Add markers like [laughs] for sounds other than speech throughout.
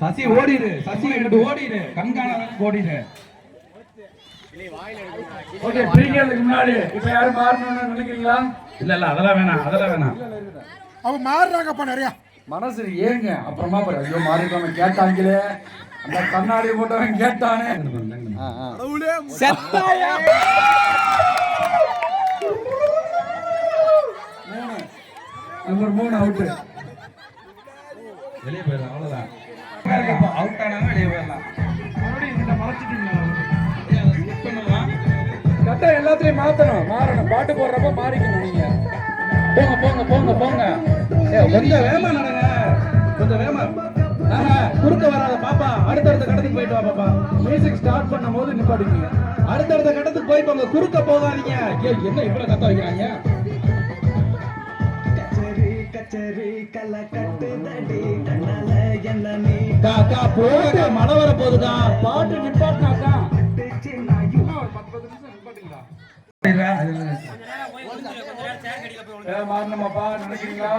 சசி ஓடிடு சசி இங்கிட்டு ஓடிடு கண்காண ஓடிடு. ஓகே பிரிக்கிறதுக்கு முன்னாடி இப்ப யாரும் மாறணும்னு நினைக்கிறீங்களா? இல்ல இல்ல அதெல்லாம் வேணாம் அதெல்லாம் வேணாம். அவங்க மாறுறாங்கப்பா நிறையா. மனசு ஏங்க அப்புறமா பாரு ஐயோ மாறிட்டவன் கேட்டாங்களே. அந்த கண்ணாடி போட்டவன் கேட்டானே. மூணு. நம்பர் மூணு அவுட்டு வெளியே போயிடலாம் அவ்வளவுதான். அவுட் ஆனாலும் வெளியே எல்லாத்தையும் மாறணும். பாட்டு போடுறப்ப மாறிக்கணும் நீங்க. போங்க போங்க போங்க போங்க. ஏய், கொஞ்சம் வேகமா நடங்க. கொஞ்சம் வேகமா. ஆஹா, குறுக்க வராத பாப்பா அடுத்தடுத்த கடத்துக்கு போயிட்டு வா பாப்பா. மியூசிக் ஸ்டார்ட் பண்ணும் போது நிப்பாட்டிக்கீங்க. அடுத்தடுத்த கடத்துக்கு போய் போங்க. குறுக்க போகாதீங்க. ஏய், என்ன இவ்வளவு கத்த வைக்கிறாங்க? கா, கா, போங்கக்கா, மழை வர போகுதுக்கா பாட்டு நிப்பாட்டினாக்கா ஏ மாறணுமாப்பா நினைக்கிறீங்களா?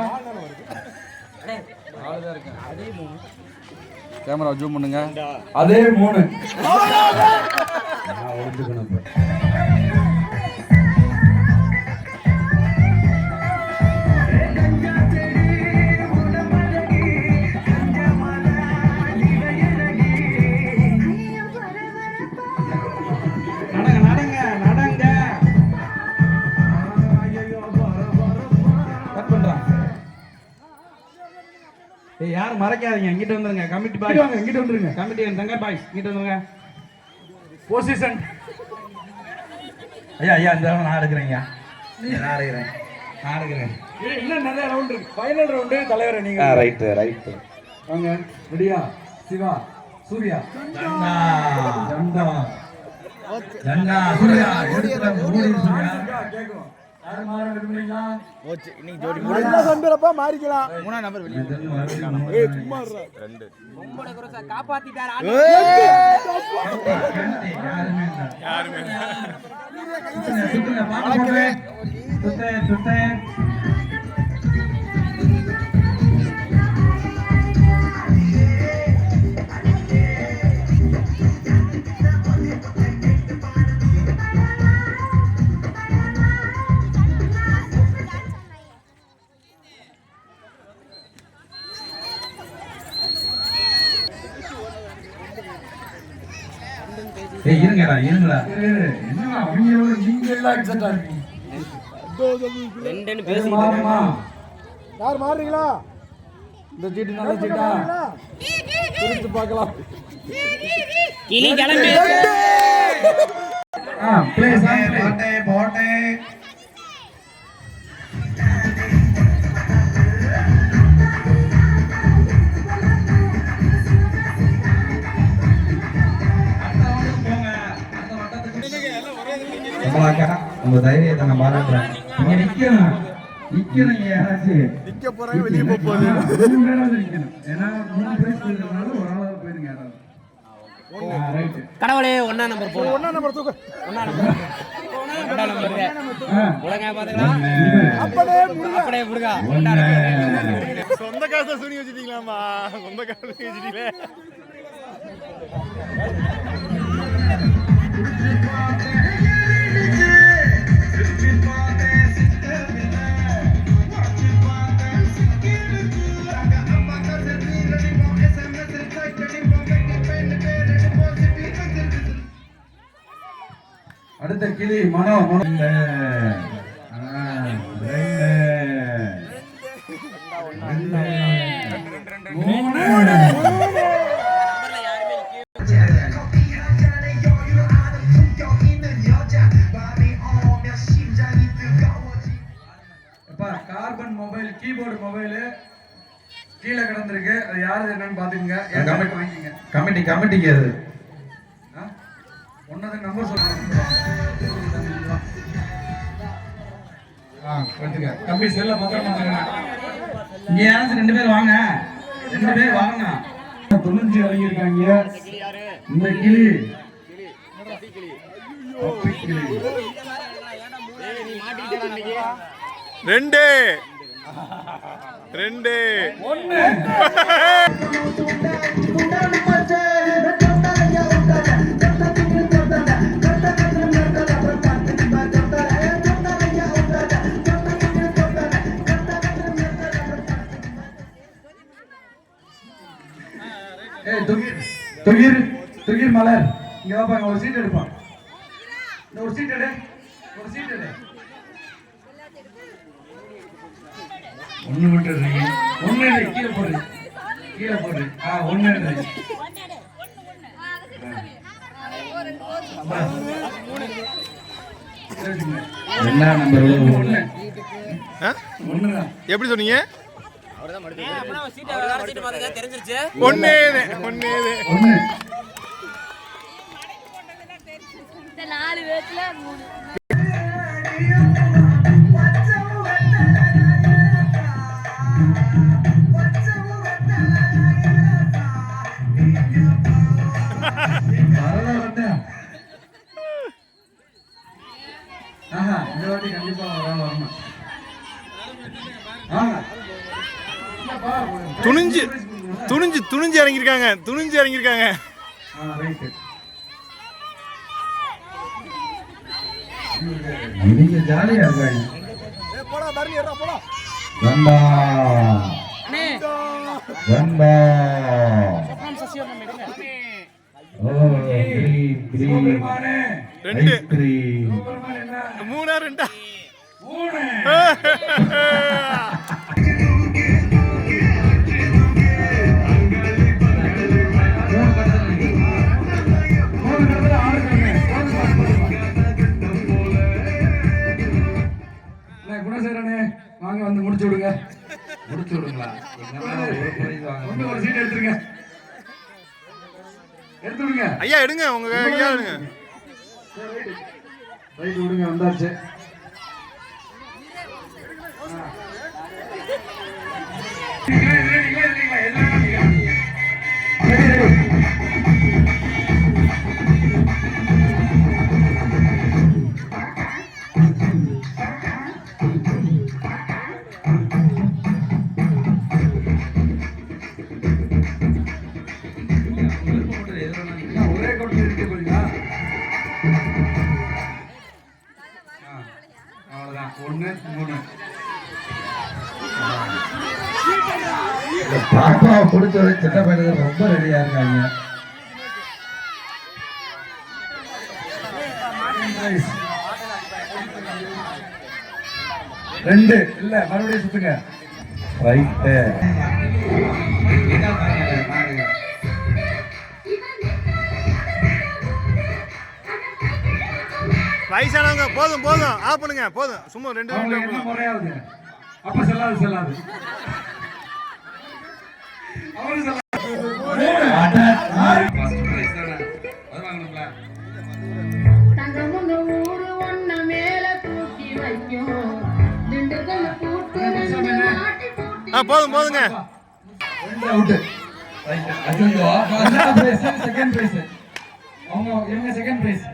கேமரா ஜூம் பண்ணுங்க. அதே மூணு. யாரும் மறைக்காதீங்க. இங்கிட்ட வந்துருங்க. கமிட்டி பாய் வாங்க இங்கிட்டு வந்துருங்க. கமிட்டி தங்க பாய் இங்கிட்ட வந்துருங்க. பொசிஷன் ஐயா ஐயா இந்த நான் எடுக்கிறேன் ஐயா. நான் எடுக்கிறேன். நான் எடுக்கிறேன். இன்னும் நிறைய ரவுண்ட் இருக்கு. ஃபைனல் ரவுண்டு தலைவரை நீங்க. ரைட்டு ரைட்டு வாங்க ரெடியா? சிவா சூர்யா. ஜண்டா ஜண்டா சூர்யா. எடுக்கிற மூடி சூர்யா. மாற விரும்புறீங்களா நல்ல சண்டரப்பா மாறிக்கலாம். ஏய் இருங்கடா இருங்கடா. என்ன அவங்களோட நீங்க எல்லாம் எக்ஸைட்டா இருக்கீங்க ஏய், மாறுமா யார் மாறுறீங்களா? இந்த சீட்டு நல்ல சீட்டா? பிரித்து பார்க்கலாம். கிளி கிளம்பி. ஆ ப்ளீஸ் போட்டே போட்டே உங்களாக்கா உங்க தைரியத்தை நான் பாராட்டுறேன் நீங்க நிக்கணும் நிக்கணும் யாராச்சும் நிக்க போறாங்க வெளியே போக போகுது மூணு பேராவது நிக்கணும் ஏன்னா மூணு பேர் போயிருந்தனால ஒரு ஆளாவது போயிருங்க யாராவது கடவுளே ஒன்னா நம்பர் போடும் ஒன்னா நம்பர் தூக்கு ஒன்னா நம்பர் ஒன்னா நம்பர் ஆ உலக பாத்துக்கலாம் அப்படியே முருகா அப்படியே முருகா சொந்த காசை சுனி வச்சுட்டீங்களாமா சொந்த காசை வச்சுட்டீங்களே அடுத்த கிளி மனோ மனோ. கீழே கிடந்திருக்கு. அது யாரு என்னன்னு பாத்துக்கங்க என் கமெண்ட் வாங்கிக்கங்க? கமிட்டி கமிட்டிக்கு அது. ஒன்னது நம்பர் சொல்லுங்க. தம்பி செல்ல பத்திரமா. இங்க யாராச்சும் ரெண்டு பேர் வாங்க. ரெண்டு பேர் வாங்க. தொண்ணூற்றி இறங்கியிருக்காங்க இந்த கிளி. ரெண்டு. [laughs] ரெண்டு. ஒன்று துகிர் துகிர் மலர். இங்க வாப்பா ஒரு சீட் எடுப்பான் ஒரு சீட் எடு. ஒரு சீட் எடு. ஒண்ணு மட்டும் இருக்கு. ஒண்ணு எடு கீழே போடு. கீழே போடு. ஆ ஒண்ணு எடு என்ன நம்பர் ஒண்ணு. ஆ? ஒண்ணுதான் எப்படி சொன்னீங்க? நாலு மூணு. ஆஹா இந்த வாட்டி கண்டிப்பா வரணும் வரணும். ஆஹா. துணிஞ்சு துணிஞ்சு துணிஞ்சு இறங்கியிருக்காங்க துணிஞ்சு இறங்கியிருக்காங்க. நீங்க ஜாலியா இருக்காங்க. ரெண்டு. மூணா ரெண்டா? வாங்க வந்து முடிச்சு விடுங்க. முடிச்சு விடுங்களா? ஒரு சீட் எடுத்துருங்க. எடுத்து விடுங்க ஐயா எடுங்க உங்க ஐயா எடுங்க. ரைட் விடுங்க வந்தாச்சு Yeah. பாப்பா பிடிச்சது சின்ன பையனுக்கு ரொம்ப ரெடியா இருக்காங்க. ரெண்டு இல்ல மறுபடியும் சுத்துங்க. ரைட்டு வயசானவங்க போதும் போதும். ஆஃப் பண்ணுங்க போதும். சும்மா ரெண்டு முறையாவது? அப்ப செல்லாது செல்லாது. போதும் போதுங்க செகண்ட் பிரைஸ் அவங்க இவங்க செகண்ட் பிரைஸ்